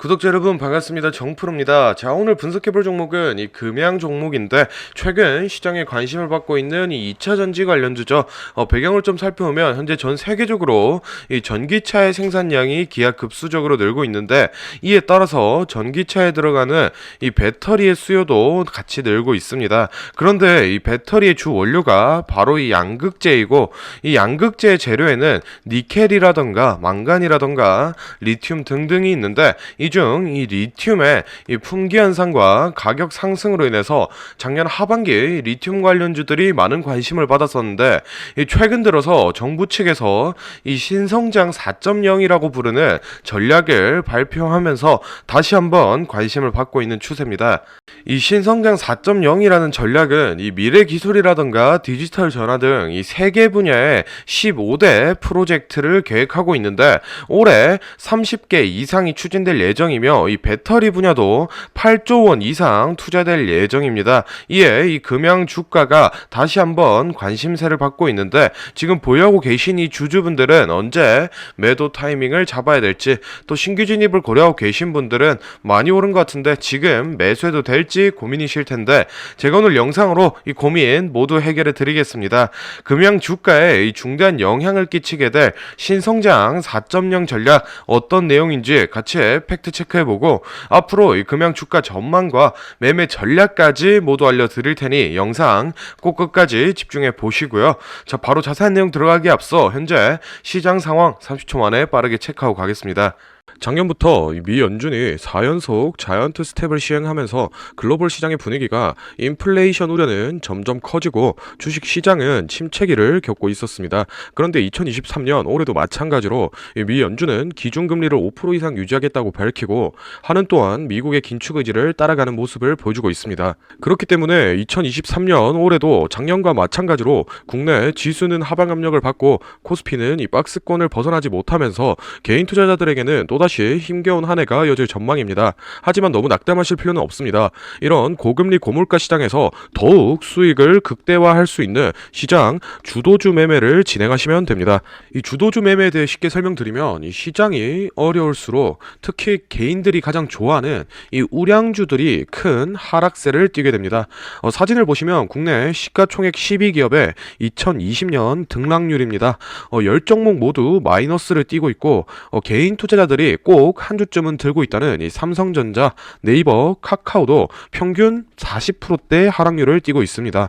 구독자 여러분 반갑습니다. 정프로입니다. 자, 오늘 분석해볼 종목은 이 금양 종목인데 최근 시장에 관심을 받고 있는 이 2차 전지 관련주죠. 어, 배경을 좀 살펴보면 현재 전 세계적으로 이 전기차의 생산량이 기하급수적으로 늘고 있는데 이에 따라서 전기차에 들어가는 이 배터리의 수요도 같이 늘고 있습니다. 그런데 이 배터리의 주 원료가 바로 이 양극재이고 이 양극재의 재료에는 니켈이라던가 망간이라던가 리튬 등등이 있는데 이중 이 리튬의 이 품귀 현상과 가격 상승으로 인해서 작년 하반기 리튬 관련주들이 많은 관심을 받았었는데 이 최근 들어서 정부 측에서 이 신성장 4.0이라고 부르는 전략을 발표하면서 다시 한번 관심을 받고 있는 추세입니다. 이 신성장 4.0이라는 전략은 이 미래 기술이라든가 디지털 전화 등이 세 개 분야의 15대 프로젝트를 계획하고 있는데 올해 30개 이상이 추진될 예정 이며 이 배터리 분야도 8조 원 이상 투자될 예정입니다. 이에 이 금양 주가가 다시 한번 관심세를 받고 있는데 지금 보유하고 계신 이 주주분들은 언제 매도 타이밍을 잡아야 될지 또 신규 진입을 고려하고 계신 분들은 많이 오른 것 같은데 지금 매수해도 될지 고민이실 텐데 제가 오늘 영상으로 이 고민 모두 해결해 드리겠습니다. 금양 주가에 이 중대한 영향을 끼치게 될 신성장 4.0 전략 어떤 내용인지 같이 팩트 체크해보고 앞으로 이 금양 주가 전망과 매매 전략까지 모두 알려드릴 테니 영상 꼭 끝까지 집중해 보시고요. 자 바로 자세한 내용 들어가기 앞서 현재 시장 상황 30초 만에 빠르게 체크하고 가겠습니다. 작년부터 이미 연준이 4연속 자이언트 스텝을 시행하면서 글로벌 시장의 분위기가 인플레이션 우려는 점점 커지고 주식 시장은 침체기를 겪고 있었습니다. 그런데 2023년 올해도 마찬가지로 이미 연준은 기준금리를 5% 이상 유지하겠다고 밝히고 하는 또한 미국의 긴축 의지를 따라가는 모습을 보여주고 있습니다. 그렇기 때문에 2023년 올해도 작년과 마찬가지로 국내 지수는 하방 압력을 받고 코스피는 이 박스권을 벗어나지 못하면서 개인 투자자들에게는 또 다시 힘겨운 한 해가 이어질 전망입니다. 하지만 너무 낙담하실 필요는 없습니다. 이런 고금리 고물가 시장에서 더욱 수익을 극대화할 수 있는 시장 주도주 매매를 진행하시면 됩니다. 이 주도주 매매에 대해 쉽게 설명드리면 이 시장이 어려울수록 특히 개인들이 가장 좋아하는 이 우량주들이 큰 하락세를 띠게 됩니다. 어, 사진을 보시면 국내 시가총액 12기업의 2020년 등락률입니다. 어, 10종목 모두 마이너스를 띠고 있고 어, 개인 투자자들이 꼭 한 주쯤은 들고 있다는 이 삼성전자, 네이버, 카카오도 평균 40%대 하락률을 띠고 있습니다.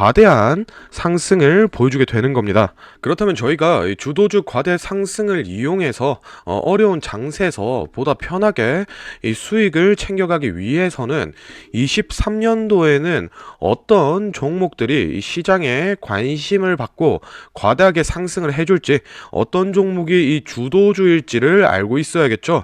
대한 상승을 보여주게 되는 겁니다. 그렇다면 저희가 이 주도주 과대 상승을 이용해서 어, 어려운 장세에서 보다 편하게 이 수익을 챙겨가기 위해서는 23년도에는 어떤 종목들이 이 시장에 관심을 받고 과다하게 상승을 해줄지 어떤 종목이 이 주도주일지를 알고 있어야겠죠.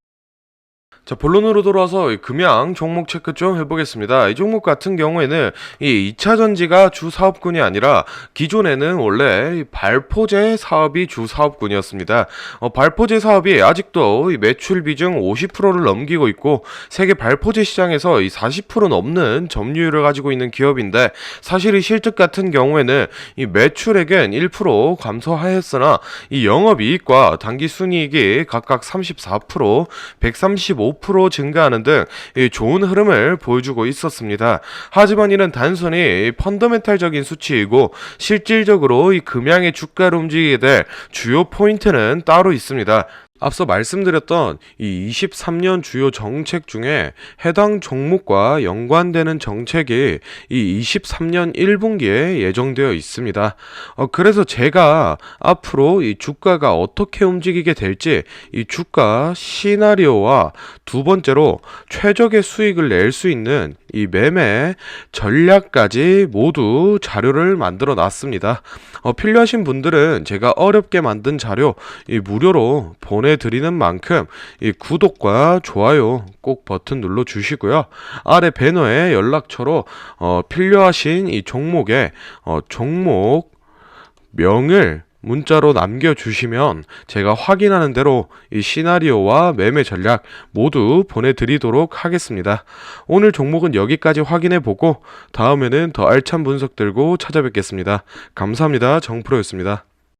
자, 본론으로 돌아와서 이 금양 종목 체크 좀 해보겠습니다. 이 종목 같은 경우에는 이 2차 전지가 주 사업군이 아니라 기존에는 원래 이 발포제 사업이 주 사업군이었습니다. 어, 발포제 사업이 아직도 이 매출 비중 50%를 넘기고 있고 세계 발포제 시장에서 이 40% 넘는 점유율을 가지고 있는 기업인데 사실 이 실적 같은 경우에는 이 매출액은 1% 감소하였으나 이 영업이익과 당기 순이익이 각각 34%, 135% 증가하는 등이 좋은 흐름을 보여주고 있었습니다. 하지만 이는 단순히 펀더멘탈적인 수치이고 실질적으로 이 금양의 주가를 움직이게 될 주요 포인트는 따로 있습니다. 앞서 말씀드렸던 이 23년 주요 정책 중에 해당 종목과 연관되는 정책이 이 23년 1분기에 예정되어 있습니다. 어, 그래서 제가 앞으로 이 주가가 어떻게 움직이게 될지 이 주가 시나리오와 두 번째로 최적의 수익을 낼 수 있는 이 매매 전략까지 모두 자료를 만들어 놨습니다. 어, 필요하신 분들은 제가 어렵게 만든 자료 이 무료로 보내 드리는 만큼 이 구독과 좋아요 꼭 버튼 눌러 주시고요. 아래 배너에 연락처로 어, 필요하신 이 종목에 어, 종목 명을 문자로 남겨주시면 제가 확인하는 대로 이 시나리오와 매매 전략 모두 보내드리도록 하겠습니다. 오늘 종목은 여기까지 확인해 보고 다음에는 더 알찬 분석 들고 찾아뵙겠습니다. 감사합니다. 정프로였습니다.